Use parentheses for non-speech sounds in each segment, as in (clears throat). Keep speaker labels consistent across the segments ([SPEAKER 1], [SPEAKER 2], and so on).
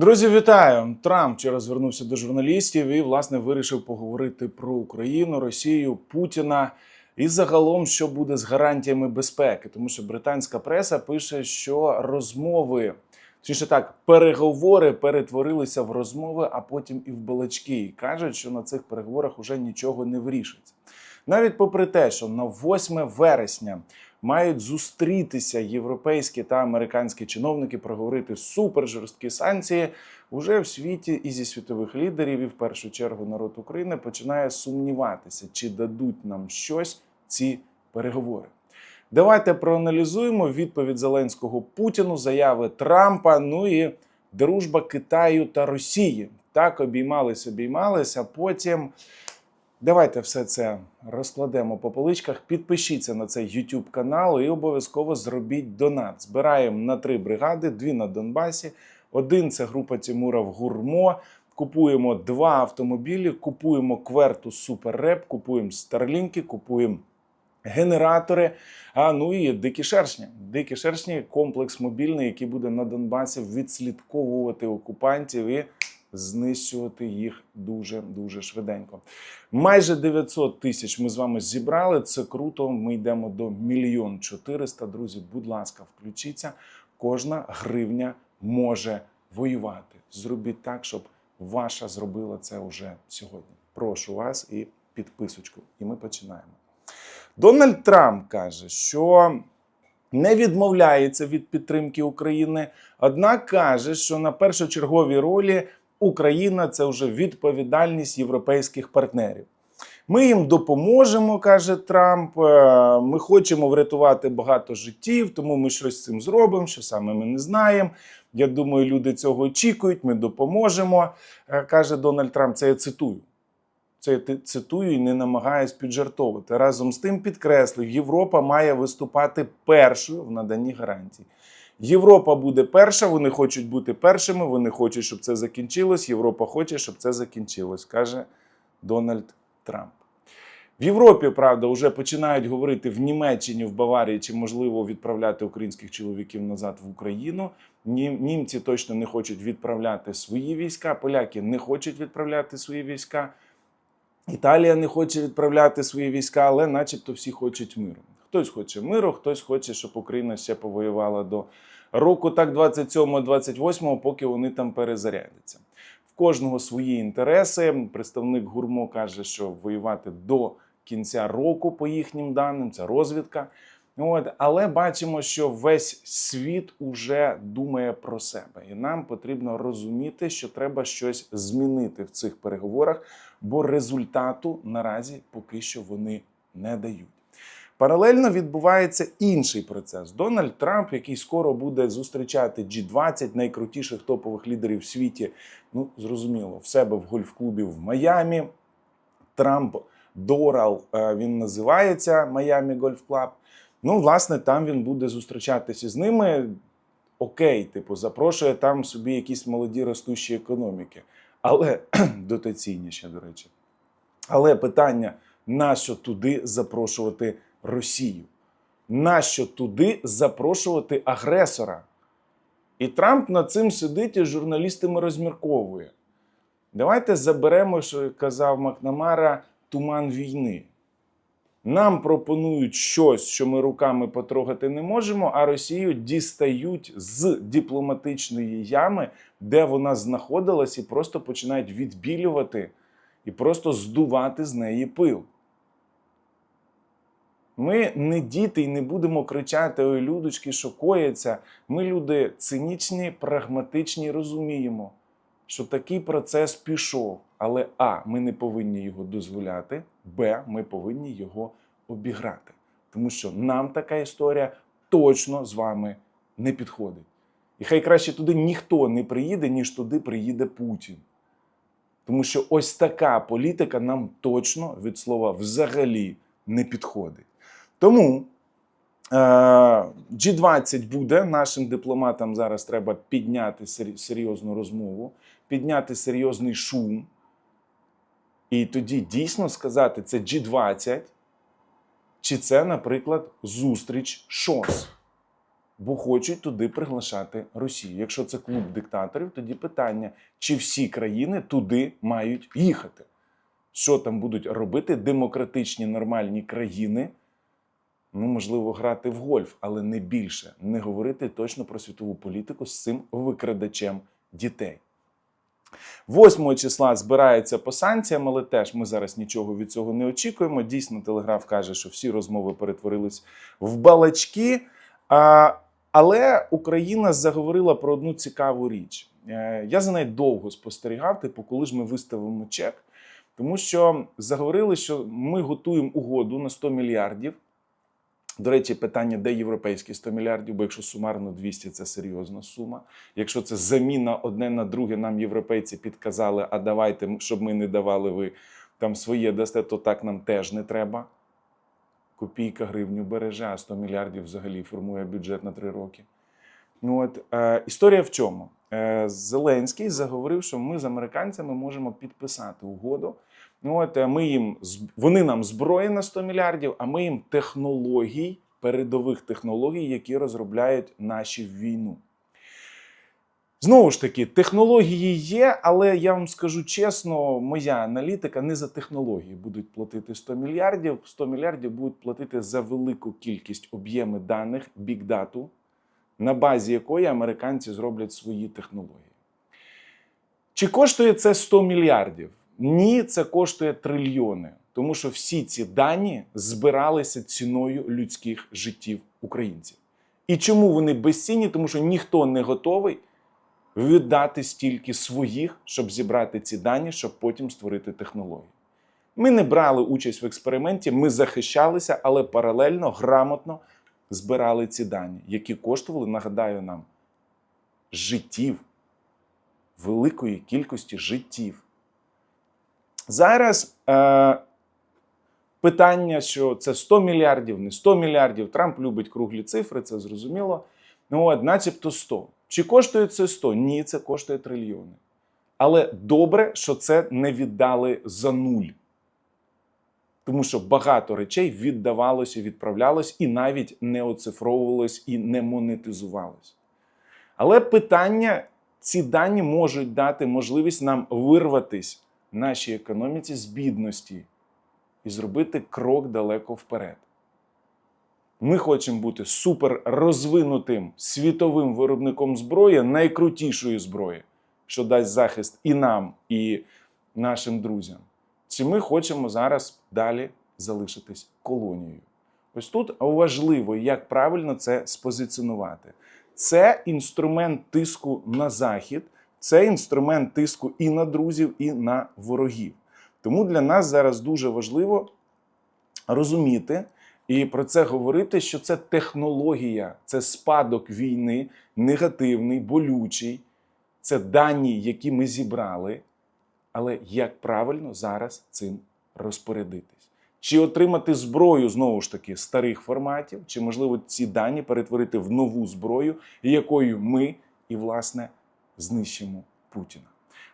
[SPEAKER 1] Друзі, вітаю! Трамп вчора звернувся до журналістів і власне вирішив поговорити про Україну, Росію, Путіна і загалом, що буде з гарантіями безпеки, тому що британська преса пише, що розмови, точніше так, переговори перетворилися в розмови, а потім і в балачки. І кажуть, що на цих переговорах уже нічого не вирішиться. Навіть попри те, що на 8 вересня мають зустрітися європейські та американські чиновники, проговорити супер жорсткі санкції. Уже в світі і зі світових лідерів, і в першу чергу народ України починає сумніватися, чи дадуть нам щось ці переговори. Давайте проаналізуємо відповідь Зеленського Путіну, заяви Трампа. Ну і дружба Китаю та Росії. Так обіймались, обіймались, а потім. Давайте все це розкладемо по поличках. Підпишіться на цей YouTube канал і обов'язково зробіть донат. Збираємо на три бригади: дві на Донбасі. Один це група Тимура в Гурмо. Купуємо два автомобілі, купуємо кверту Суперреп, купуємо старлінки, купуємо генератори. А ну і дикі шершні. Дикі шершні комплекс мобільний, який буде на Донбасі відслідковувати окупантів і знищувати їх дуже дуже швиденько. Майже 900 тисяч ми з вами зібрали. Це круто. Ми йдемо до мільйон 400. Друзі, будь ласка, включіться. Кожна гривня може воювати. Зробіть так, щоб ваша зробила це вже сьогодні. Прошу вас і підписочку. І ми починаємо. Дональд Трамп каже, що не відмовляється від підтримки України, однак каже, що на першочерговій ролі Україна це вже відповідальність європейських партнерів. Ми їм допоможемо, каже Трамп. е, Ми хочемо врятувати багато життів, тому ми щось з цим зробимо. Що саме ми не знаємо. Я думаю, люди цього очікують. Ми допоможемо, е, каже Дональд Трамп. Це я цитую. Це я цитую і не намагаюсь піджартовувати. Разом з тим підкреслив, Європа має виступати першою в наданні гарантій. Європа буде перша, вони хочуть бути першими, вони хочуть, щоб це закінчилось. Європа хоче, щоб це закінчилось, каже Дональд Трамп. В Європі, правда, вже починають говорити в Німеччині, в Баварії, чи можливо відправляти українських чоловіків назад в Україну. Німці точно не хочуть відправляти свої війська, поляки не хочуть відправляти свої війська. Італія не хоче відправляти свої війська, але начебто всі хочуть миру. Хтось хоче миру, хтось хоче, щоб Україна ще повоювала до року, так 27-28, поки вони там перезарядяться. В кожного свої інтереси. Представник Гурмо каже, що воювати до кінця року, по їхнім даним, це розвідка. От, але бачимо, що весь світ уже думає про себе, і нам потрібно розуміти, що треба щось змінити в цих переговорах, бо результату наразі поки що вони не дають. Паралельно відбувається інший процес. Дональд Трамп, який скоро буде зустрічати G20, найкрутіших топових лідерів в світі, ну зрозуміло, в себе в гольф-клубі в Майамі. Трамп Дорал е, він називається Майамі Гольф Клаб. Ну, власне, там він буде зустрічатися з ними. Окей, типу, запрошує там собі якісь молоді ростущі економіки, але (clears throat) дотаційніші, до речі. Але питання: нащо туди запрошувати Росію? Нащо туди запрошувати агресора? І Трамп над цим сидить і з журналістами розмірковує. Давайте заберемо, що казав Макнамара, туман війни. Нам пропонують щось, що ми руками потрогати не можемо, а Росію дістають з дипломатичної ями, де вона знаходилась, і просто починають відбілювати і просто здувати з неї пил. Ми не діти і не будемо кричати ой, людочки, що коїться. Ми люди цинічні, прагматичні, розуміємо, що такий процес пішов. Але А, ми не повинні його дозволяти, Б, ми повинні його обіграти. Тому що нам така історія точно з вами не підходить. І хай краще туди ніхто не приїде, ніж туди приїде Путін. Тому що ось така політика нам точно від слова взагалі не підходить. Тому е, G20 буде. Нашим дипломатам зараз треба підняти серйозну розмову, підняти серйозний шум. І тоді дійсно сказати, це G20, чи це, наприклад, зустріч ШОС. бо хочуть туди приглашати Росію. Якщо це клуб диктаторів, тоді питання, чи всі країни туди мають їхати? Що там будуть робити демократичні нормальні країни? Ну, можливо, грати в гольф, але не більше. Не говорити точно про світову політику з цим викрадачем дітей. 8 числа збирається по санкціям, але теж ми зараз нічого від цього не очікуємо. Дійсно, Телеграф каже, що всі розмови перетворились в балачки. А, але Україна заговорила про одну цікаву річ. Е, Я за нею довго спостерігав, типу, коли ж ми виставимо чек, тому що заговорили, що ми готуємо угоду на 100 мільярдів. До речі, питання, де європейські 100 мільярдів, бо якщо сумарно 200 – це серйозна сума. Якщо це заміна одне на друге, нам європейці підказали, а давайте, щоб ми не давали, ви там своє дасте, то так нам теж не треба. Копійка гривню береже, а 100 мільярдів взагалі формує бюджет на 3 роки. Ну от е, історія в чому? Е, Зеленський заговорив, що ми з американцями можемо підписати угоду. Ну от е, ми їм вони нам зброї на 100 мільярдів, а ми їм технологій, передових технологій, які розробляють наші війну. Знову ж таки, технології є, але я вам скажу чесно, моя аналітика не за технології будуть платити 100 мільярдів. 100 мільярдів будуть платити за велику кількість об'єми даних, бікдату, на базі якої американці зроблять свої технології. Чи коштує це 100 мільярдів? Ні, це коштує трильйони, тому що всі ці дані збиралися ціною людських життів українців. І чому вони безцінні? Тому що ніхто не готовий віддати стільки своїх, щоб зібрати ці дані, щоб потім створити технологію. Ми не брали участь в експерименті, ми захищалися, але паралельно грамотно збирали ці дані, які коштували, нагадаю нам, життів, великої кількості життів. Зараз е, питання, що це 100 мільярдів, не 100 мільярдів. Трамп любить круглі цифри, це зрозуміло. Ну, от, начебто 100. Чи коштує це 100? Ні, це коштує трильйони. Але добре, що це не віддали за нуль. Тому що багато речей віддавалося, відправлялось і навіть не оцифровувалось і не монетизувалось. Але питання: ці дані можуть дати можливість нам вирватись нашій економіці з бідності і зробити крок далеко вперед. Ми хочемо бути супер розвинутим світовим виробником зброї, найкрутішої зброї, що дасть захист і нам, і нашим друзям. Чи ми хочемо зараз далі залишитись колонією? Ось тут важливо, як правильно це спозиціонувати. Це інструмент тиску на захід, це інструмент тиску і на друзів, і на ворогів. Тому для нас зараз дуже важливо розуміти і про це говорити, що це технологія, це спадок війни, негативний, болючий, це дані, які ми зібрали. Але як правильно зараз цим розпорядитись? Чи отримати зброю знову ж таки старих форматів, чи можливо ці дані перетворити в нову зброю, якою ми і власне знищимо Путіна?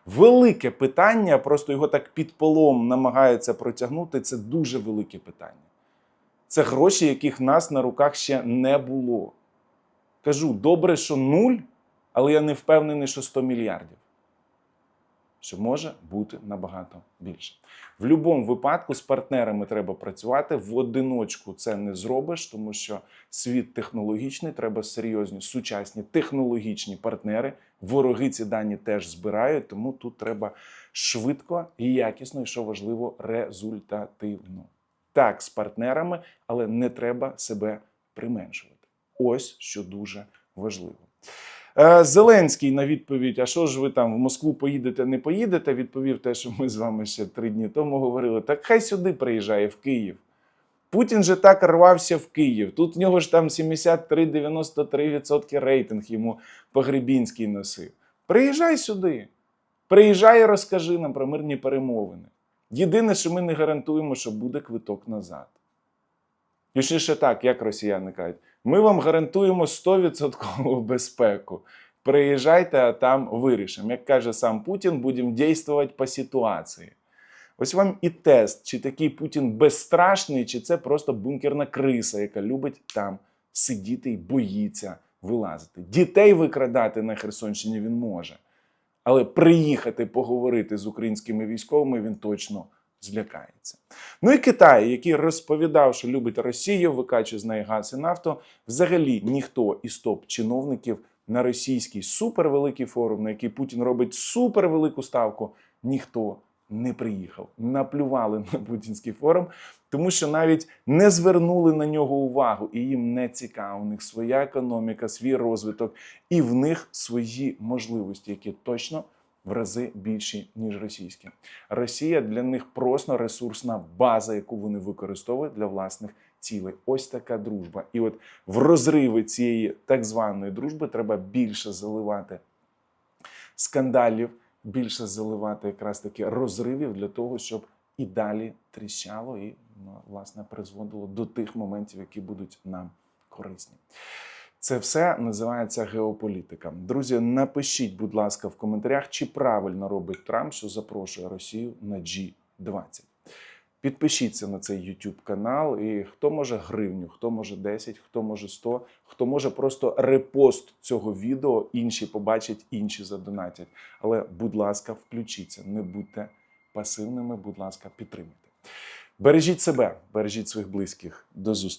[SPEAKER 1] Велике питання, просто його так під полом намагаються протягнути. Це дуже велике питання. Це гроші, яких нас на руках ще не було. Кажу, добре, що нуль, але я не впевнений, що 100 мільярдів. Що може бути набагато більше. В будь-якому випадку з партнерами треба працювати. В одиночку це не зробиш, тому що світ технологічний, треба серйозні, сучасні технологічні партнери. Вороги ці дані теж збирають, тому тут треба швидко і якісно, і що важливо, результативно. Так, з партнерами, але не треба себе применшувати. Ось що дуже важливо. Е, Зеленський на відповідь: а що ж ви там в Москву поїдете, не поїдете? Відповів те, що ми з вами ще три дні тому говорили. Так хай сюди приїжджає в Київ. Путін же так рвався в Київ. Тут в нього ж там 73-93% рейтинг йому Погребінський носив. Приїжджай сюди. Приїжджай і розкажи нам про мирні перемовини. Єдине, що ми не гарантуємо, що буде квиток назад. Ще так, як росіяни кажуть, ми вам гарантуємо 100% (laughs) безпеку. Приїжджайте, а там вирішимо. Як каже сам Путін, будемо дійствувати по ситуації. Ось вам і тест, чи такий Путін безстрашний, чи це просто бункерна криса, яка любить там сидіти і боїться вилазити. Дітей викрадати на Херсонщині він може. Але приїхати поговорити з українськими військовими він точно злякається. Ну і Китай, який розповідав, що любить Росію, викачує з неї газ і нафту, взагалі ніхто із топ-чиновників на російський супервеликий форум, на який Путін робить супервелику ставку, ніхто не приїхав. Наплювали на путінський форум, тому що навіть не звернули на нього увагу, і їм не цікаво. У них своя економіка, свій розвиток, і в них свої можливості, які точно в рази більші, ніж російські. Росія для них просто ресурсна база, яку вони використовують для власних цілей. Ось така дружба. І от в розриви цієї так званої дружби треба більше заливати скандалів, більше заливати якраз таки розривів для того, щоб і далі тріщало і ну, власне призводило до тих моментів, які будуть нам корисні. Це все називається геополітика. Друзі, напишіть, будь ласка, в коментарях, чи правильно робить Трамп, що запрошує Росію на G20. Підпишіться на цей YouTube канал. І хто може гривню, хто може 10, хто може 100, хто може просто репост цього відео, інші побачать, інші задонатять. Але, будь ласка, включіться, не будьте пасивними, будь ласка, підтримуйте. Бережіть себе, бережіть своїх близьких. До зустрічі.